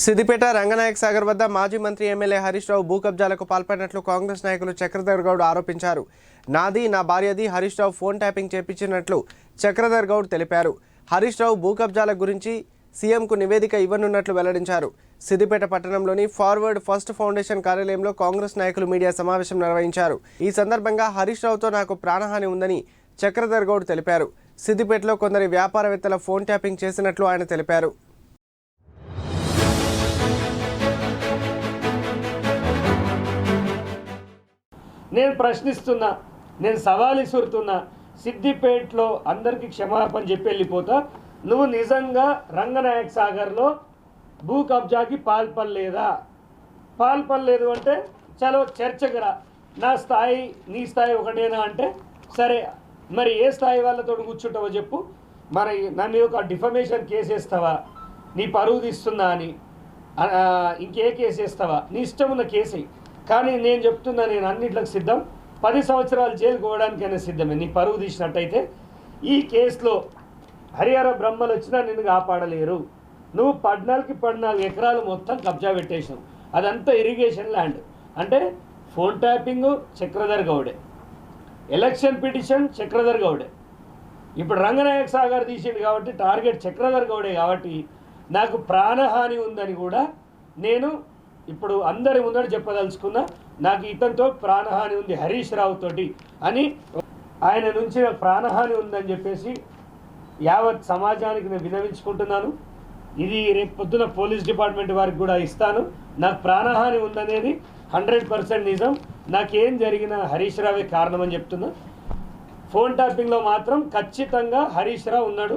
సిద్దిపేట రంగనాయక్ సాగర్ వద్ద మాజీ మంత్రి ఎమ్మెల్యే హరీష్ రావు భూ కబ్జాలకు పాల్పడినట్లు కాంగ్రెస్ నాయకులు చక్రధర్ గౌడ్ ఆరోపించారు. నాది నా భార్యది హరీష్ రావు ఫోన్ ట్యాపింగ్ చేపించినట్లు చక్రధర్ గౌడ్ తెలిపారు. హరీష్ రావు భూ కబ్జాల గురించి సీఎంకు నివేదిక ఇవ్వనున్నట్లు వెల్లడించారు. సిద్దిపేట పట్టణంలోని ఫార్వర్డ్ ఫస్ట్ ఫౌండేషన్ కార్యాలయంలో కాంగ్రెస్ నాయకులు మీడియా సమావేశం నిర్వహించారు. ఈ సందర్భంగా హరీష్ రావుతో నాకు ప్రాణహాని ఉందని చక్రధర్ గౌడ్ తెలిపారు. సిద్దిపేటలో కొందరి వ్యాపారవేత్తల ఫోన్ ట్యాపింగ్ చేసినట్లు ఆయన తెలిపారు. నేను ప్రశ్నిస్తున్నా నేను సవాల్ ఇసురుతున్నా సిద్దిపేటలో అందరికీ క్షమాపణ చెప్పి వెళ్ళిపోతా. నువ్వు నిజంగా రంగనాయక్ సాగర్లో భూ కబ్జాకి పాల్పడలేదా? పాల్పడలేదు అంటే చలో చర్చకు రా నా స్థాయి నీ స్థాయి ఒకటేనా అంటే సరే మరి ఏ స్థాయి వాళ్ళతో కూర్చుంటావో చెప్పు. మరి నా మీద ఒక డిఫమేషన్ కేసు వేస్తావా? నీ పరువు తీస్తున్నా అని. ఇంకే కేసు వేస్తావా? నీ ఇష్టం ఉన్న కేసు కానీ నేను చెప్తున్నా నేను అన్నిట్లకు సిద్ధం. పది సంవత్సరాలు జైలు పోవడానికైనా సిద్ధమే. నీ పరువు తీసినట్టయితే ఈ కేసులో హరిహర బ్రహ్మలు వచ్చినా నిన్ను కాపాడలేరు. నువ్వు పద్నాలుగు పద్నాలుగు ఎకరాలు మొత్తం కబ్జా పెట్టేసావు అదంతా ఇరిగేషన్ ల్యాండ్ అంటే ఫోన్ ట్యాపింగ్ చక్రధర్ గౌడే. ఎలక్షన్ పిటిషన్ చక్రధర్ గౌడే. ఇప్పుడు రంగనాయక సాగర్ తీసిండు కాబట్టి టార్గెట్ చక్రధర్ గౌడే కాబట్టి నాకు ప్రాణహాని ఉందని కూడా నేను ఇప్పుడు అందరి ముందర చెప్పదలుచుకున్నా నాకు ఇతనితో ప్రాణహాని ఉంది హరీష్ రావు తోటి అని ఆయన నుంచి నాకు ప్రాణహాని ఉందని చెప్పేసి యావత్ సమాజానికి నేను వినవించుకుంటున్నాను ఇది రేపు పొద్దున పోలీస్ డిపార్ట్మెంట్ వారికి కూడా ఇస్తాను. నాకు ప్రాణహాని ఉందనేది హండ్రెడ్ పర్సెంట్ నిజం. నాకేం జరిగిన హరీష్ రావే కారణం అని చెప్తున్నా. ఫోన్ ట్యాపింగ్లో మాత్రం ఖచ్చితంగా హరీష్ రావు ఉన్నాడు.